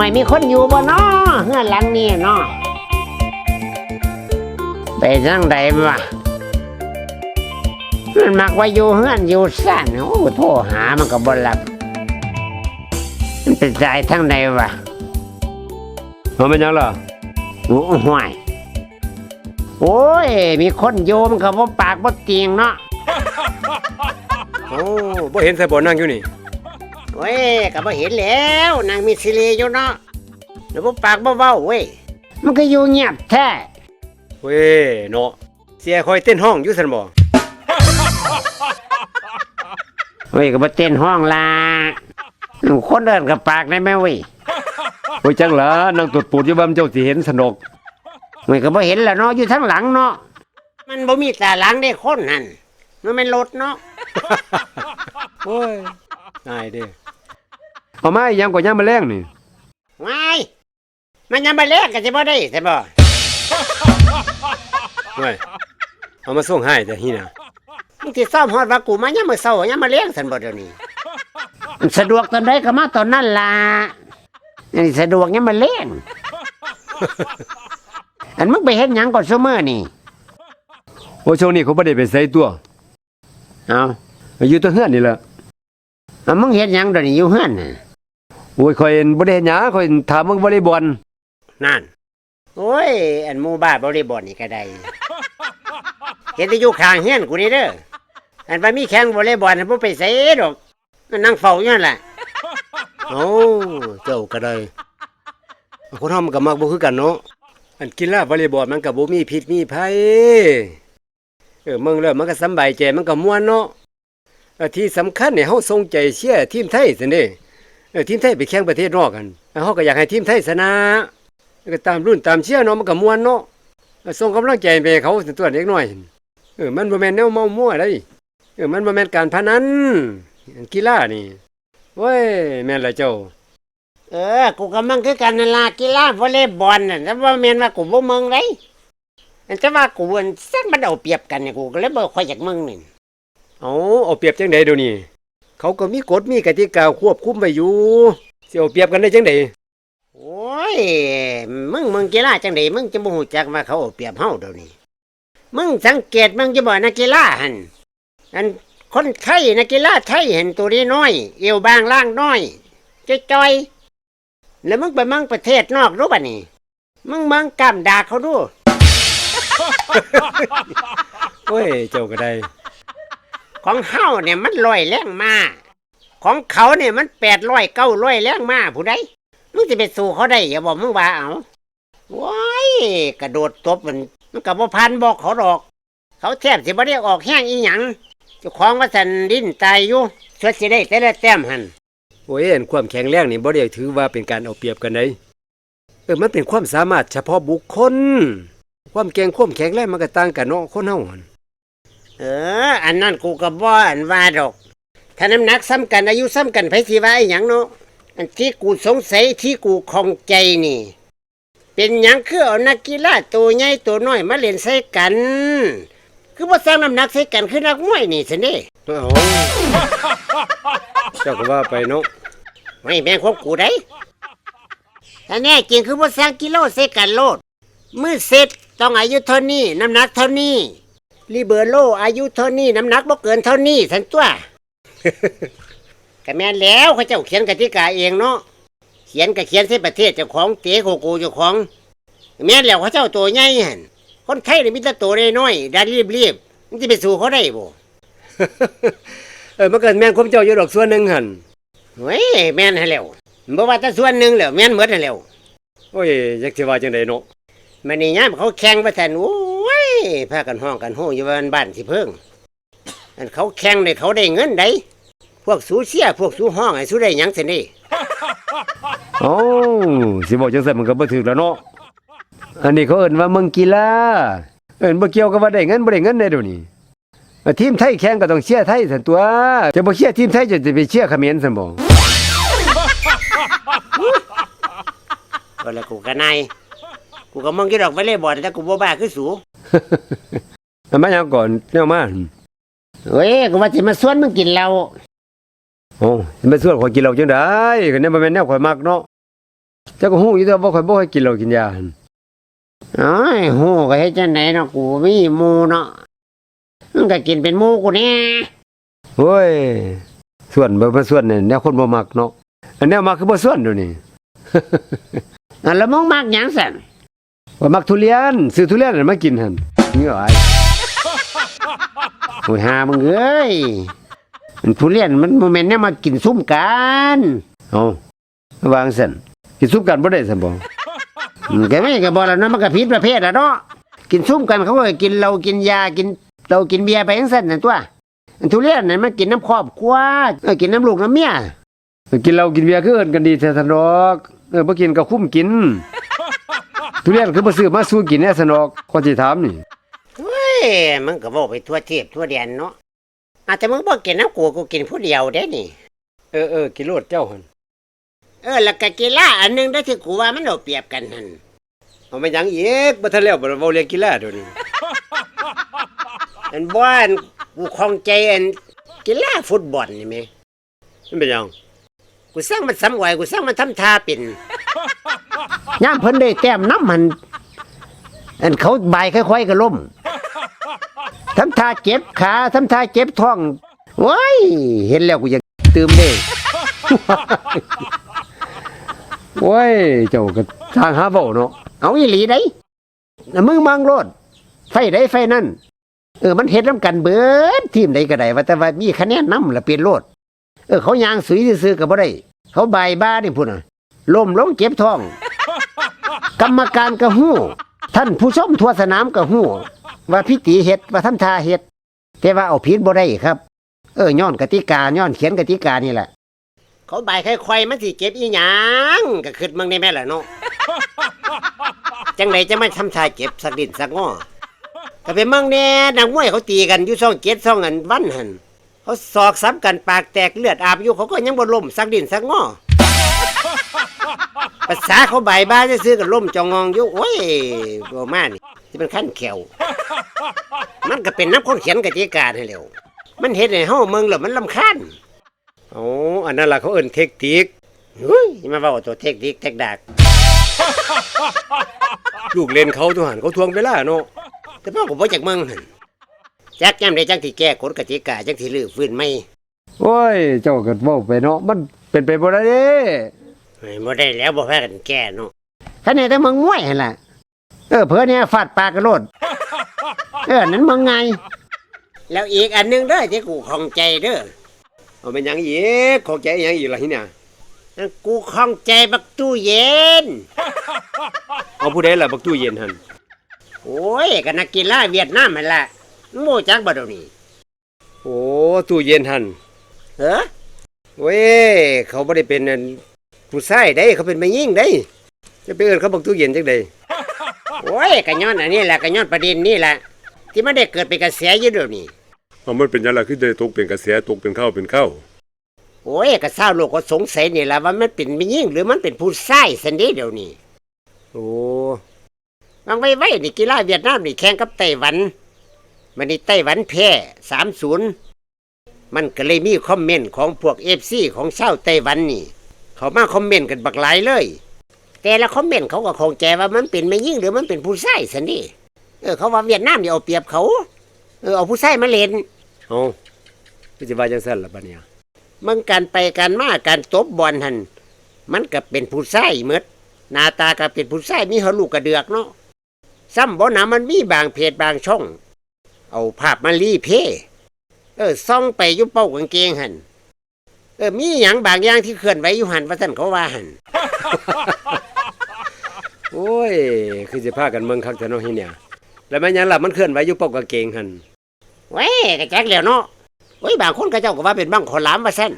ไม่มีคนอยู่บ่เนาะเฮือนหลังนี้เนาะไปจังใดวะมันมักว่าอยู่เฮือนอยู่ซ่านโอ้โทรหามันก็บ่รับมันเป็นใจทั้งใดวะมันเป็นหยังล่ะโอ้ห่วยโอ้ย มีคนอยู่มันก็บ่ปากบ่เตียงเนาะ โอ้บ่เห็นใส่บ่นั่งอยู่นี่ เว้ยก็บ่เห็นแล้วนางมีสิเลอยู่เนาะเดี๋ยวบ่ปากบ่เว้าเว้ยมันก็อยู่เงียบแท้เว้ยเนาะเสียคอยเต้นห้องอยู่ซั่นบ่เว้ยก็บ่เต้นห้องละคนเดินกับปากได้ไหมเว้ยโอ้ยจังล่ะนั่งตรวจปูดอยู่บ้านเจ้าสิเห็นสนกเว้ยก็บ่เห็นแล้วเนาะอยู่ทั้งหลังเนาะมันบ่มีตาหลังได้คนนั่นมันเป็นรถเนาะ โอ้ยนายเด้ เอามาอีหยังก็ยามมาแรงนี่ว้ายมันยังบ่แลกก็สิบ่ได้ใช่บ่เว้ยเอามาส่งให้แต่ฮีน่ะมึงสิซ่อมฮอดว่ากูมายามมื้อเช้ายามมื้อแลงซั่นบ่เดี๋ยวนี้มันสะดวกตอนใดก็มาตอนนั้นล่ะอันนี้สะดวกยามมื้อแลงอันมึงไปเฮ็ดหยังก่อนซุมื้อนี่โอ้ช่วงนี้เขาบ่ได้ไปใส่ตัวเอาอยู่แตัวเฮือนนี่แหละเอามึงเฮ็ดหยังเดี๋ยวนี้อยู่เฮือนน่ะ โอ้ยคอยบ่ได้เฮ็ดหยังคอยถามมึงวอลเลย์บอลนั่น โอ้ย อันหมู่บ้านบริบอลนี่ก็ได้เห็นแต่อยู่ข้างเฮียนกูนี่เด้ออันว่ามีแข่งวอลเลย์บอลบ่ไปไสดอกมันนั่งเฝ้าอยู่นั่นล่ะโอ้เจ้าก็ได้คนเฮามันก็มักบ่คือกันเนาะอันกีฬาวอลเลย์บอลมันก็บ่มีพิษมีภัยเออมึงแล้วมันก็สำบายใจมันก็ม่วนเนาะเออที่สำคัญเนี่ยเฮาส่งใจเชียร์ทีมไทยซั่นเด้ เออทีมไทยไปแข่งประเทศนอกกันเฮาก็อยากให้ทีมไทยชนะก็ตามรุ่นตามเชียร์เนาะมันก็ม่วนเนาะเออส่งกำลังใจไปให้เขาตัวเล็กน้อยเออมันบ่แม่นแนวเมามั่วได้เออมันบ่แม่นการพนันกีฬานี่โว้ยแม่นละเจ้า เออ กูก็มั่งคือกันนั่นล่ะกีฬาวอลเลย์บอลน่ะแต่ว่าแม่นว่ากูบ่เมืองไดอันแต่ว่ากูอันสักมันเอาเปรียบกันเนี่ยกูก็เลยบ่ค่อยอยากเมืองนี่เอาเอาเปรียบจังไดเดี๋ยวนี้ เขาก็มีกฎมีกติกาควบคุมไว้อยู่สิเอาเปรียบกันได้จังไดโอ้ย มึงเมืองกีฬาจังไดมึงจะบ่ฮู้จักว่าเขาเอาเปรียบเฮาเดี๋ยวนี้ มึงสังเกตมึงจะบ่นักกีฬาหั่นอันคนไทยนักกีฬาไทยเห็นตัวนี้น้อย เอวบางล่างน้อยจ้อยๆแล้วมึงไปเมืองประเทศนอกรู้ป่ะนี่ มึงเมืองกำดากเขาดู โอ้ย เจ้าก็ได้ ของเฮาเนี่ยมันลอยแรงมาของเขาเนี่ยมันแปดร้อยเก้าร้อยแรงมาผู้ใดมึงจะไปสู้เขาได้อย่าบอกมึงว่าเอาว้ายกระโดดตบมันมันกับว่าพันบอกเขาดอก เขาแทบสิบ่ได้ออกแห้งอีหยังเจ้าของว่าสันดิ้นตายอยู่ช่วยสิได้แต่ละแต้มหันโอ้ยอันความแข็งแรงนี่บ่ได้ถือว่าเป็นการเอาเปรียบกันไดเออมันเป็นความสามารถเฉพาะบุคคล ความเก่งความแข็งแรงมันก็ต่างกันเนาะคนเฮาหัน เออ อันนั้นกูก็บ่อันว่าดอก ถ้าน้ำหนักซ้ำกันอายุซ้ำกันไผสิว่าอีหยังเนาะอันที่กูสงสัยที่กูคองใจนี่ เป็นหยังคือเอานักกีฬาตัวใหญ่ตัวน้อยมาเล่นใส่กัน คือบ่สร้างน้ำหนักใส่กันคือนักมวยนี่สิเด้โอ้เจ้าก็ว่าไปเนาะไม่แม่งของกูได้ถ้าแน่จริงคือบ่สร้างกิโลใส่กันโลดมือเสร็จต้องอายุเท่านี้น้ำหนักเท่านี้ ลิเบอร์โล อายุเท่านี้น้ำหนักบ่เกินเท่านี้ทันตัวก็แม่นแล้วเขาเจ้าเขียนกติกาเองเนาะเขียนก็เขียนใส่ประเทศเจ้าของเตะโกโก้เจ้าของแม่นแล้วเขาเจ้าตัวใหญ่หั่นคนไทยนี่มีแต่ตัวน้อยๆดันรีบๆมันจะไปสู้เขาได้บ่เออมันก็แม่นความเจ้าอยู่ดอกส่วนหนึงหั่นเฮ้ยแม่นให้แล้วบ่ว่าแต่ส่วนหนึ่งแล้วแม่นหมดให้แล้วโอ้ยจักสิว่าจังไดเนาะมันนี่ยามเขาแข่งว่าซั่นโอ้ย พากันห้องกันโหอยู่ว่ามันบ้านสิเพิ่งอันเขาแข่งได้เขาได้เงินได้พวกสูเสียพวกสูห้องให้สูได้หยังซั่นนี่เอ้าสิบอกจังซั่นมันก็บ่ถูกแล้วเนาะอันนี้เขาเอิ้นว่าเมืองกีฬาเอิ้นบ่เกี่ยวกับว่าได้เงินบ่ได้เงินได้เดี๋ยวนี้เอ่อทีมไทยแข่งก็ต้องเชียร์ไทยซั่นตัวจะบ่เชียร์ทีมไทยจะจะไปเชียร์เขมรซั่นบ่ก็แล้วกูก็นายกูก็มองกี่ดอกไปเลยบอลแต่กูบ่บ้าคือสู มันมาหยังก่อนแนวมาเฮ้ยกูว่าสิมาสวนมึงกินเหล้าโอ้สิมาส่วนขอยกินเหล้าจังได๋ก็เนี่ยบ่แม่นแนวข่อยมักเนาะเจ้าก็ฮู้อยู่แต่ว่าบ่ค่อยบ่ค่อยกินเหล้ากินยาหั่นโอ้ยโหก็เฮ็ดจังไหนเนาะกูมีหมูเนาะมึงก็กินเป็นหมูกูแน่โอ้ยส่วนบ่บ่ส่วนนี่แนวคนบ่มักเนาะอันแนวมักคือบ่ส่วนเดี๋ยวนี้ อะแล้วมึงมักหยังสั่น ว่ามักทุเรียนซื้อทุเรียนมากินหั่นนี่อ้ายโอ้ยหามึงเอ้ยมันผู้เรียนมันโมเมนต์เนี่ยมากินซุ่มกันเอาวางซั่นกินซุปกันบ่ได้ซั่นบ่อืมแกไม่ก็บอกแล้วนะมันก็ผิดประเภทแล้วเนาะกินซุ่มกันเขาก็กินเรากินยากินเรากินเบียร์ไปทั้งสั้นนั่นตัวอันทุเรียนนั่นมันกินน้ำครอบครัวเออกินน้ำลูกน้ำเมียกินเหล้ากินเบียร์คือเอิ้นกันดีแท้ซั่นดอกเออบ่กินก็คุ้มกิน ทุเรียนคือบ่ซื้อมาสู้กินแน่ซั่นดอกข้อที่ถามนี่เฮ้ยมึงก็บอกไปทั่วเทพทั่วแดนเนาะอาแต่มึงบอกกินน้ำกูกูกินผู้เดียวได้นี่ เออเออกินโลดเจ้าหั่นเออแล้วก็กีฬาอันหนึงได้ที่กูว่ามันเอาเปรียบกันหันเอามาหยังอีกบ่ทันแล้วบ่เว้าเรื่องกีฬาเดี๋ยวนี้อันบ้านกูคลองใจอันกีฬาฟุตบอลนี่ไหมมันเป็นหยังกูสร้างมันซ้ำไหวกูสร้างมันทำท่าเป็น ย่ามเพิ่นได้แต้มน้ำมันอันเขาใบายค่อยๆก็ล้มทำท่าเจ็บขาทำท่าเจ็บท้องว้ายเห็นแล้วกูอยากตื่มเลยโอ้ยเจ้าก็ทางหาเว้าเนาะเอาอีหลีได้น่ะมึงมังโลด ไฟใดไฟนั่น เออมันเฮ็ดน้ำกันเบิดทีมใดก็ได้ว่าแต่ว่ามีคะแนนนำละเปลี่ยนโลด เออเขายางสุยซื่อๆก็บ่ได้ เขาบายบ้านี่พุ่นน่ะล้มลงเจ็บท้อง กรรมการก็ฮู้ ท่านผู้ชมทั่วสนามก็ฮู้ ว่าพิตีเฮ็ดว่าทำท่าเฮ็ดแต่ว่าเอาผิดบ่ได้ครับ เออย้อนกติกาย้อนเขียนกติกานี่แหละ เขาใบค่อยๆมันสิเจ็บอีหยังก็คิดมึงได้แม่ล่ะเนาะจังไหนจะไม่ทำท่าเจ็บสักดินสักง้อก็เป็นมั่งแน่นักมวยเขาตีกันอยู่ช่องเจ็ดช่องอันวันหันเขาสอกซ้ำกันปากแตกเลือดอาบอยู่เขาก็ยังบ่ล้มสักดินสักง้อ ภาษาเขาใบบ้าจะซื้อกันล่มจองงองอยู่โอ้ยบ่มานี่ที่เป็นขั้นแขวมันก็เป็นน้ำคนเขียนกติกาให้เร็วมันเฮ็ดให้เฮาเมืองแล้วมันลำคาญอ๋ออันนั้นล่ะเขาเอิ้นเทคนิคเฮ้ยมาเว้าตัวเทคนิคเทคดากลูกเล่นเขาทหันเขาทวงเวลาเนาะแต่พ่อก็บ่จักเมืองหั่นจักยามใดจังสิแก้กฎกติกาจังสิลื้อฟื้นใหม่โอ้ย เจ้าก็เว้าไปเนาะมันเป็นไปบ่ได้เด้ เฮ้ยบ่ได้แล้วบ่พากันแก้เนาะคันนี้แต่เมืองมวยหั่นล่ะ เออเพิ่นเนี่ยฟาดปากกันโลดเออนั้นเมืองไง แล้วอีกอันหนึงเด้อที่กูของใจเด้อเอาเป็นหยังอีกของใจอีหยังอีกล่ะหิเนี่ยกูข้องใจบักตู้เย็น เอาผู้ใดล่ะบักตู้เย็นหั่นโอ้ยก็นักกีฬาเวียดนามมันละมึงโมจักบ่เดยวนี้โอ้ตู้เย็นหั่นเฮ้อเว้ยเขาบ่ได้เป็นอัน ผู้ชายได้เขาเป็นแม่หญิงได้ จะไปเอิ้นเขาบักตู้เย็นจังได๋โอ้ยก็ย้อนอันนี้แหละก็ย้อนประเด็นนี่แหละที่มันได้เกิดเป็นกระแสอยู่เดี๋ยวนี้เอามันเป็นหยังล่ะคือได้ตกเป็นกระแสตกเป็นข้าวเป็นข้าวโอ้ยก็เศร้าวโลกก็สงสัยนี่แหละว่ามันเป็นไม่ยิ่งหรือมันเป็นผู้ชายสันเดีเดี๋ยวนี้โอ้บางไว้ไว้นี่กีฬาเวียดนามนี่แข่งกับไต้หวันมันนี่ไต้หวันแพ้สามศูนย์มันก็เลยมีคอมเมนต์ของพวกเอฟซีของชาวไต้หวันนี่ เขามาคอมเมนต์กันบักหลายเลย แต่ละคอมเมนต์เขาก็คงใจว่ามันเป็นไม่ยิ่งหรือมันเป็นผู้ชายสันนี่เออเขาว่าเวียดนามนี่เอาเปรียบเขา เออเอาผู้ชายมาเล่นเอาคือสิว่าจังซั่นล่ะบัดเนี่ยมึงการไปการมาการตบบอลหันมันก็เป็นผู้ชายหมดหน้าตาก็เป็นผู้ชายมีหัวลูกกระเดือกเนาะซ้ำบ่หนามันมีบางเพจบางช่อง เอาภาพมารีเพย์เออซ่องไปอยุเป้ากางเกงหัน เออมีอย่างบางอย่างที่เคลื่อนไหวอยู่หันว่าท่านเขาว่าหัน โอ้ย คือสิพากันเมืองคักแท้เนาะหิเนี่ย แล้วแม่นหยังล่ะมันเคลื่อนไหวอยู่ปกกางเกงหั่นเว้ยกระจักแล้วเนาะเว้ยบางคนก็เจ้าก็ว่าเป็นบังขอลามว่าซั่น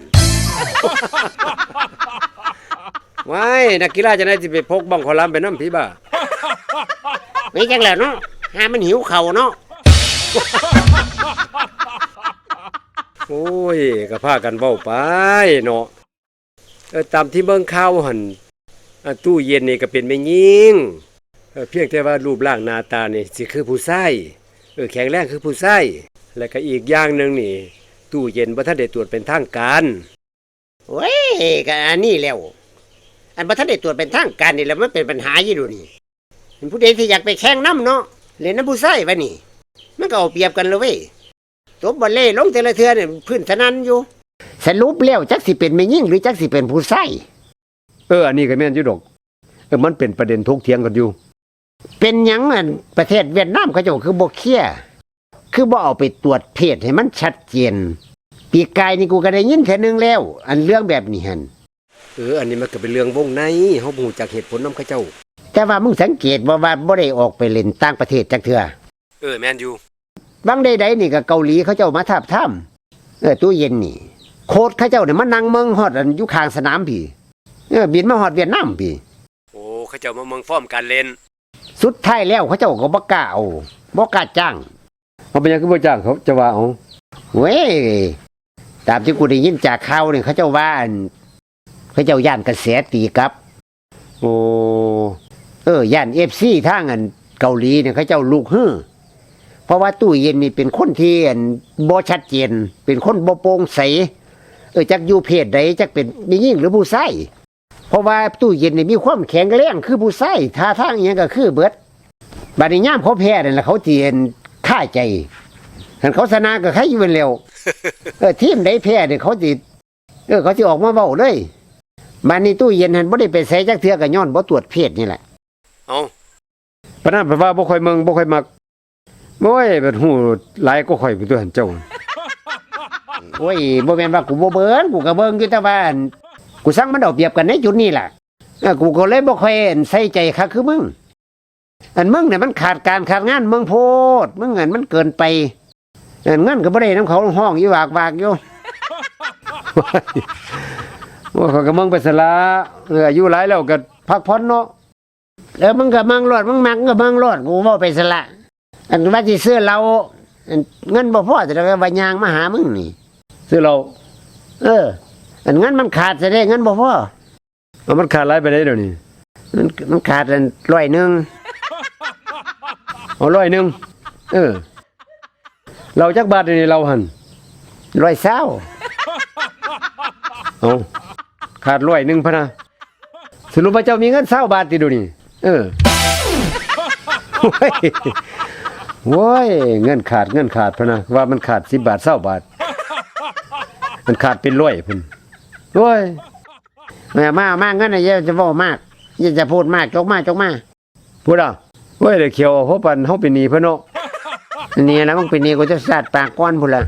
ว้ายนักกีฬาจะได้สิไปพกบ้องขอลามไปนำพี่บ้า ไม่จังแล้วเนาะหามันหิวเข่าวเนาะ โอ้ยก็พากันเว้าไปเนาะตามที่เบิ่งข่าวหันตู้เย็นนี่ก็เป็นแม่หญิงเออเพียงแต่ว่ารูปร่างหน้าตานี่สิคือผู้ชายเออแข็งแรงคือผู้ชายแล้วก็อีกอย่างหนึ่งนี่ ตู้เย็นบ่ทันได้ตรวจเป็นทางการเว้ยก็อันนี้แล้ว อันบ่ทันได้ตรวจเป็นทางการนี่แล้วมันเป็นปัญหาอยู่ดูนี่ผู้ใดที่อยากไปแข่งน้ำเนาะเล่นน้ำผู้ใส่วะนี่ มันก็เอาเปรียบกันเลยเว้ย ตบบอลเล่ลงแต่ละเทือเนี่ยพื้นสนันอยู่ สรุปแล้วจักสิเป็นไม่ยิ่งหรือจักสิเป็นผู้ใส่เอออันนี้ก็แม่นอยู่ดอกเออมันเป็นประเด็นทกเถียงกันอยู่ เป็นหยังอันประเทศเวียดนามเขาเจ้าคือบ่เคลียร์คือบ่เอาไปตรวจเพศให้มันชัดเจน ปีกายนี่กูก็ได้ยินแค่นึงแล้ว อันเรื่องแบบนี้หันเอออันนี้มันก็เป็นเรื่องวงในเฮาบ่ฮู้จักเหตุผลนำเขาเจ้า แต่ว่ามึงสังเกตบ่ว่าบ่ได้ออกไปเล่นต่างประเทศจักเทื่อเออแม่นอยู่ บางใดๆนี่ก็เกาหลีเขาเจ้ามาทับถ้ำเออตู้เย็นนี่ โคตรเขาเจ้าเนี่ยมานั่งเมืองฮอดอันอยู่ข้างสนามพี่เออบินมาฮอดเวียดนามพี่โอ้เขาเจ้ามาเมืองฟอร์มการเล่น สุดท้ายแล้วเขาเจ้าก็บ่กล้าเอาบ่กล้าจ้างเอาเป็นหยังคือบ่จ้างเขาจะว่าเอาเว้ยตามที่กูได้ยินจากข่าวนี่เขาเจ้าว่าอั่นเขาเจ้าย่านกระแสตีกลับ โอ้เออย่านเอฟซีทางอันเกาหลีเนี่ยเขาเจ้าลูกฮื้อ เพราะว่าตู้เย็นนี่เป็นคนที่อันบ่ชัดเจน เป็นคนบ่โปร่งใสเออจักอยู่เพศใดจักเป็นมียิ่งหรือผู้ใส่เพราะว่าตู้เย็นนี่มีความแข็งแรงคือผู้ใส่ท่าทางอหยังก็คือเบิดบัดนี้ย่ามเขาแพ้นั่นแหละเขาเจียนฆ่าใจคันเขาชนะก็ใครอยู่เป็นเร็วเออทีมใดแพ้เนี่ยเขาสิเออเขาสิออกมาเว้าเลยบัดนี้ตู้เย็นหันบ่ได้ไปใส่จักเทื่อก็ย้อนบ่ตรวจเพศนี่แหละเอาปานนั้นแปลว่าบ่ค่อยเมืองบ่ค่อยมัก โอ้ยแบบฮู้หลายก็ค่อยเป็นตัวหันเจ้าโอ้ยบ่แม่นว่ากูบ่เบิ่งกูก็เบิ่งอยู่แต่ว่าอันกูสั่งมันเอาเปรียบกันในจุดนี้ล่ะเออกูก็เลยบ่ค่อยอันใส่ใจคักคือมึง อันมึงเนี่ยมันขาดการขาดงานมึงโพดมึงอันมันเกินไปอันเงินก็บ่ได้น้ำเขาห้องอยู่วากวากอยู่ว่าเขาก็มืองไปสละเอออายุหลายแล้วก็พักผ่อนเนาะเออมึงก็มังรอดมึงมักก็มังรอดกูเว้าไปซะละ อันว่าสิซื้อเราอันเงินบ่พอแต่ว่าว่ายางมาหามึงนี่ ซื้อเรา เออ อันเงินมันขาดจะได้เงินบ่พอเอามันขาดหลายไปได้เดี๋ยวนี้มันมันขาดอันร้อยหนึงเอาร้อยหนึงเออ เราจักบาทเดี๋ยวนี้เราหันร้อยเศร้าเอาขาดร้อยหนึงพะนะสรุปว่าเจ้ามีเงิน20บาทติเดูนี่เออ โอ้ยโว้ยเงินขาดเงินขาดพะนะว่ามันขาดสิบาท20บาท มันขาดเป็นร้อยพุ่นโอ้ยแม่มามากเงินน่ะอย่าจะเว้ามากอย่าจะพูดมากจกมาจกมาพูดอะเว้ยเดี๋ยวเขียวเพราะปันเขาเป็นนีพิ่นเนาะนี่แล้วมึงเป็นนีกูจะสาดปากก้อนพุ่นละ